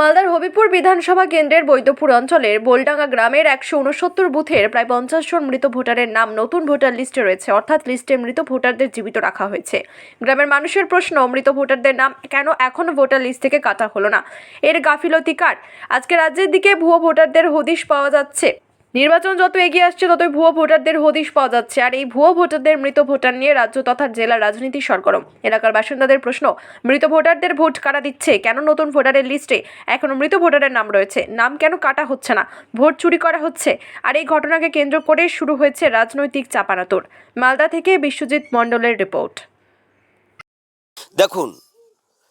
মালদার হবিপুর বিধানসভা কেন্দ্রের বৈদ্যপুর অঞ্চলের বোলডাঙ্গা গ্রামের একশো উনসত্তর বুথের প্রায় পঞ্চাশ জন মৃত ভোটারের নাম নতুন ভোটার লিস্টে রয়েছে। অর্থাৎ লিস্টে মৃত ভোটারদের জীবিত রাখা হয়েছে। গ্রামের মানুষের প্রশ্ন, মৃত ভোটারদের নাম কেন এখনও ভোটার লিস্ট থেকে কাটা হলো না? এর গাফিলতি কার? আজকে রাজ্যের দিকে ভুয়ো ভোটারদের হদিশ পাওয়া যাচ্ছে। নির্বাচন যত এগিয়ে আসছে, ততই ভুয়ো ভোটারদের হদিশ পাওয়া যাচ্ছে। আর এই ভুয়ো ভোটারদের মৃত ভোটার নিয়ে রাজ্য তথা জেলার রাজনীতি সরগরম। এলাকার বাসিন্দাদের প্রশ্ন, মৃত ভোটারদের ভোট কারা দিচ্ছে? কেন নতুন ভোটারের লিস্টে এখনও মৃত ভোটারের নাম রয়েছে? নাম কেন কাটা হচ্ছে না? ভোট চুরি করা হচ্ছে? আর এই ঘটনাকে কেন্দ্র করে শুরু হয়েছে রাজনৈতিক চাপানাতোর। মালদা থেকে বিশ্বজিৎ মণ্ডলের রিপোর্ট। দেখুন,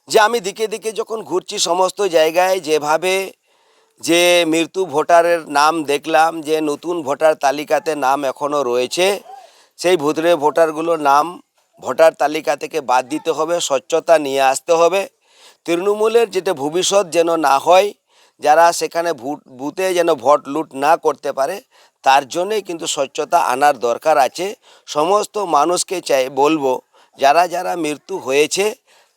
যে আমি দিকে দিকে যখন ঘুরছি সমস্ত জায়গায় যেভাবে যে মৃত্যু ভোটারের নাম দেখলাম, যে নতুন ভোটার তালিকাতে নাম এখনও রয়েছে, সেই ভুতরে ভোটারগুলোর নাম ভোটার তালিকা থেকে বাদ দিতে হবে, স্বচ্ছতা নিয়ে আসতে হবে। তৃণমূলের যেটা ভবিষ্যৎ যেন না হয়, যারা সেখানে ভোট, বুথে যেন ভোট লুট না করতে পারে, তার জন্যে কিন্তু স্বচ্ছতা আনার দরকার আছে। সমস্ত মানুষকে চাই, বলব, যারা যারা মৃত্যু হয়েছে,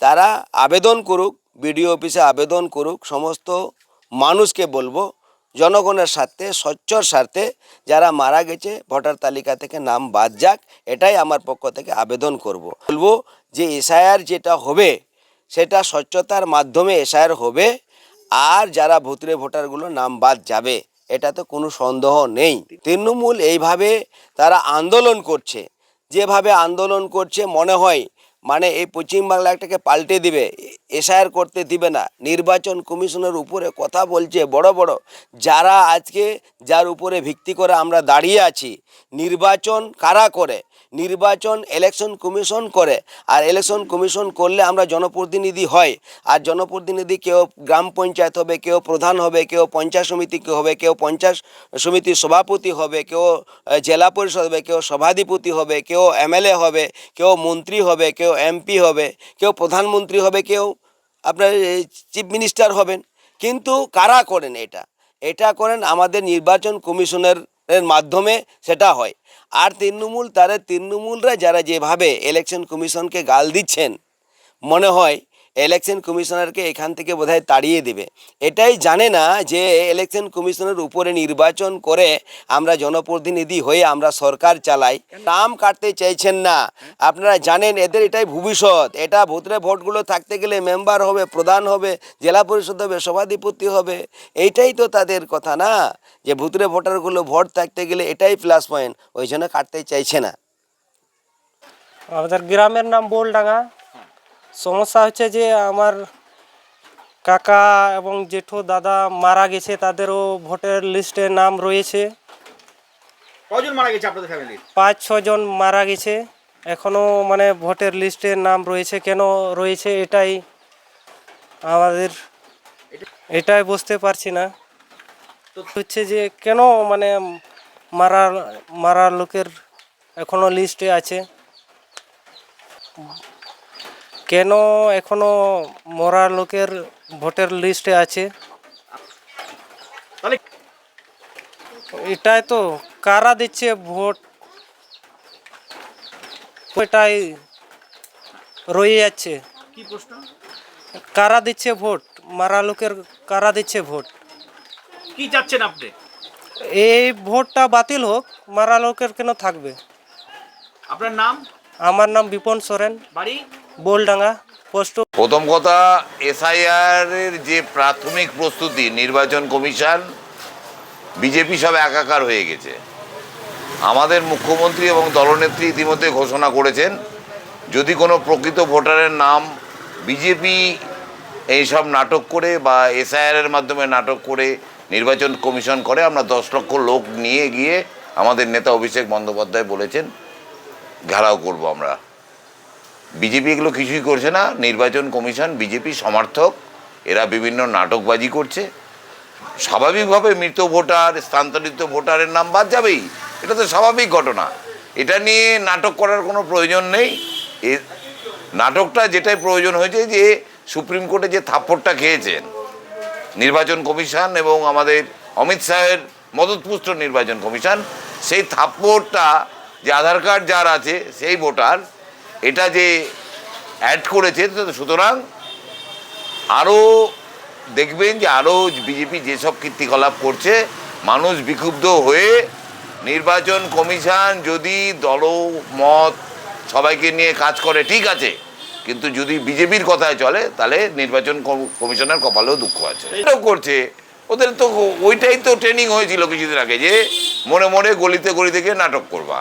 তারা আবেদন করুক, বিডিও অফিসে আবেদন করুক, সমস্ত মানুষকে বলব, জনগণের স্বার্থে স্বচ্ছর স্বার্থে যারা মারা গেছে, ভোটার তালিকা থেকে নাম বাদ যাক, এটাই আমার পক্ষ থেকে আবেদন করব। বলব যে এসআইআর যেটা হবে, সেটা স্বচ্ছতার মাধ্যমে এসআইআর হবে, আর যারা ভুতুরে ভোটারগুলো নাম বাদ যাবে, এটাতে কোনো সন্দেহ নেই তৃণমূল এইভাবে তারা আন্দোলন করছে যেভাবে আন্দোলন করছে, মনে হয় মানে এই পশ্চিমবাংলা একটাকে পাল্টে দিবে, এসআইআর করতে দিবে না। নির্বাচন কমিশনের উপরে কথা বলছে বড় বড়, যারা আজকে যার উপরে ভিত্তি করে আমরা দাঁড়িয়ে আছি। নির্বাচন কারা করে? নির্বাচন ইলেকশন কমিশন করে। আর ইলেকশন কমিশন করলে আমরা জনপ্রতিনিধি হয় আর জনপ্রতিনিধি কেউ গ্রাম পঞ্চায়েত হবে, কেউ প্রধান হবে, কেউ পঞ্চায়েত সমিতি হবে, কেউ পঞ্চায়েত সমিতির সভাপতি হবে, কেউ জেলা পরিষদ হবে, কেউ সভাধিপতি হবে, কেউ এমএলএ হবে, কেউ মন্ত্রী হবে, কেউ এমপি হবে, কেউ প্রধানমন্ত্রী হবে, কেউ আপনার চিফ মিনিস্টার হবেন। কিন্তু কারা করেন এটা? এটা করেন আমাদের নির্বাচন কমিশনের মাধ্যমে সেটা হয়। আর তৃণমূল তারা তৃণমূলরা যারা যেভাবে ইলেকশন কমিশনকে গাল দিচ্ছেন, মনে হয় ইলেকশন কমিশনারকে এখান থেকে বোধহয় তাড়িয়ে দেবে। এটাই জানে না যে ইলেকশন কমিশনের উপরে নির্বাচন করে আমরা জনপ্রতিনিধি হয়ে আমরা সরকার চালাই। নাম কাটতে চাইছেন না। আপনারা জানেন, এদের এটাই ভবিষ্যৎ। এটা ভোটরে ভোটগুলো থাকতে গেলে মেম্বার হবে, প্রধান হবে, জেলা পরিষদ হবে, সভাধিপতি হবে। এইটাই তো তাদের কথা না? যে ভুতরে ভোটারগুলো ভোট থাকতে গেলে এটাই প্লাস পয়েন্ট ওই জন্য কাটতে চাইছে না। আমাদের গ্রামের নাম বোলডাঙ্গা। সমস্যা হচ্ছে যে আমার কাকা এবং জেঠু দাদা মারা গেছে তাদেরও ভোটের লিস্টে নাম রয়েছে। কজন মারা গেছে আপনাদের ফ্যামিলির পাঁচ ছজন মারা গেছে। এখনও মানে ভোটের লিস্টে নাম রয়েছে কেন রয়েছে এটাই আমাদের এটাই বুঝতে পারছি না। তো হচ্ছে যে কেন মানে মারা মারা লোকের এখনও লিস্টে আছে? কেন এখনও মরা লোকের ভোটের লিস্টে আছে? এটাই তো কারা দিচ্ছে ভোট? এটাই রয়ে যাচ্ছে। কারা দিচ্ছে ভোট? মারা লোকের কারা দিচ্ছে ভোট? কি চাচ্ছেন আপনি? এই ভোটটা বাতিল হোক মারা লোকের কেন থাকবে? আপনার নাম? আমার নাম বিপন সোরেন। বাড়ি? বোলডাঙ্গা পোস্ট প্রথম কথা এসআইআর এর যে প্রাথমিক প্রস্তুতি নির্বাচন কমিশন বিজেপি সব একাকার হয়ে গেছে। আমাদের মুখ্যমন্ত্রী এবং দলনেত্রী ইতিমধ্যে ঘোষণা করেছেন যদি কোনো প্রকৃত ভোটারের নাম বিজেপি এইসব নাটক করে বা এসআইআর এর মাধ্যমে নাটক করে নির্বাচন কমিশন করে, আমরা দশ লক্ষ লোক নিয়ে গিয়ে আমাদের নেতা অভিষেক বন্দ্যোপাধ্যায় বলেছেন, ঘেরাও করব আমরা। বিজেপি এগুলো কিছুই করছে না। নির্বাচন কমিশন, বিজেপি সমর্থক, এরা বিভিন্ন নাটকবাজি করছে। স্বাভাবিকভাবে মৃত ভোটার, স্থানান্তরিত ভোটারের নাম বাদ যাবেই। এটা তো স্বাভাবিক ঘটনা। এটা নিয়ে নাটক করার কোনো প্রয়োজন নেই। নাটকটা যেটাই প্রয়োজন হয়েছে যে, সুপ্রিম কোর্টে যে থাপ্পড়টা খেয়েছেন নির্বাচন কমিশন এবং আমাদের অমিত শাহের মদতপুষ্ট নির্বাচন কমিশন, সেই থাপ্পড়টা যে আধার কার্ড যার আছে, সেই ভোটার, এটা যে অ্যাড করেছে সুতরাং আরও দেখবেন যে আরও বিজেপি যেসব কীর্তিকলাপ করছে, মানুষ বিক্ষুব্ধ হয়ে নির্বাচন কমিশন যদি দলমত সবাইকে নিয়ে কাজ করে, ঠিক আছে। কিন্তু যদি বিজেপির কথায় চলে, তাহলে নির্বাচন কমিশনের কপালেও দুঃখ আছে। এটাও করছে। ওদের তো ওইটাই তো ট্রেনিং হয়েছিল কিছুদিন আগে যে মনে মনে গলিতে গলিতে গিয়ে নাটক করবা।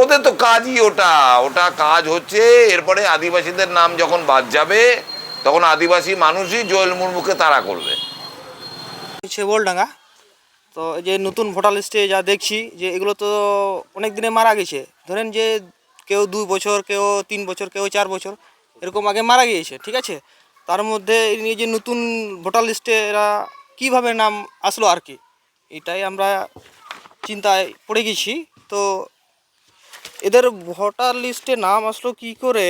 ওদের তো কাজই ওটা। ওটা কাজ হচ্ছে, এরপরে আদিবাসীদের নাম যখন বাদ যাবে, তখন আদিবাসী মানুষই জোয়েল মুর্মুকে তাড়া করবে। হচ্ছে বোলডাঙ্গা তো যে নতুন ভোটার লিস্টে যা দেখছি, যে এগুলো তো অনেক দিনে মারা গেছে। ধরেন যে কেউ দুই বছর, কেউ তিন বছর, কেউ চার বছর। এরকম আগে মারা গিয়েছে ঠিক আছে? তার মধ্যে এই যে নতুন ভোটার লিস্টে এরা কীভাবে নাম আসলো আর কি এটাই আমরা চিন্তায় পড়ে গেছি। তো এদের ভোটার লিস্টে নাম আসলো কি করে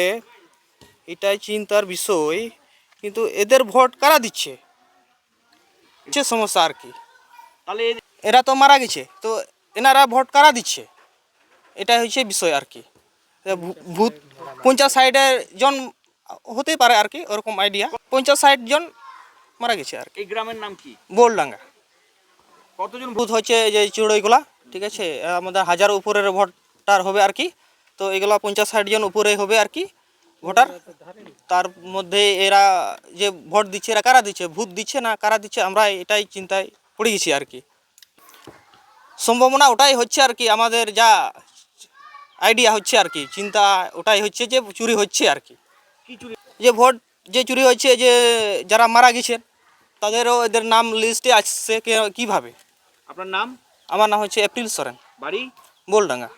এটাই চিন্তার বিষয়। কিন্তু এদের ভোট কারা দিচ্ছে? হচ্ছে সমস্যা আর কি। তাহলে এরা তো মারা গেছে তো এনারা ভোট কারা দিচ্ছে? এটা হচ্ছে বিষয় আর কি। ভূত পঞ্চাশ সাইডের জন হতে পারে আর কি ওরকম আইডিয়া পঞ্চাশ ষাট জন মারা গেছে আর কি। এই গ্রামের নাম কি? বোলডাঙ্গা। কতজন বুথ হচ্ছে যে চুড়ইগুলা ঠিক আছে? আমাদের হাজার উপরের ভোটার হবে আর কি। তো এগুলা পঞ্চাশ ষাট জন উপরে হবে আর কি ভোটার। তার মধ্যে এরা যে ভোট দিচ্ছে এরা কারা দিচ্ছে? ভূত দিচ্ছে না কারা দিচ্ছে? আমরা এটাই চিন্তায় পড়ে গেছি আর কি। সম্ভাবনা ওটাই হচ্ছে আর কি আমাদের যা আইডিয়া হচ্ছে আর কি চিন্তা ওটাই হচ্ছে যে চুরি হচ্ছে আর কি। যে ভোট যে চুরি হয়েছে যে যারা মারা গেছেন তাদেরও এদের নাম লিস্টে আসছে কীভাবে? আপনার নাম? আমার নাম হচ্ছে এপ্রিল সরেন। বাড়ি? বোলডাঙ্গা।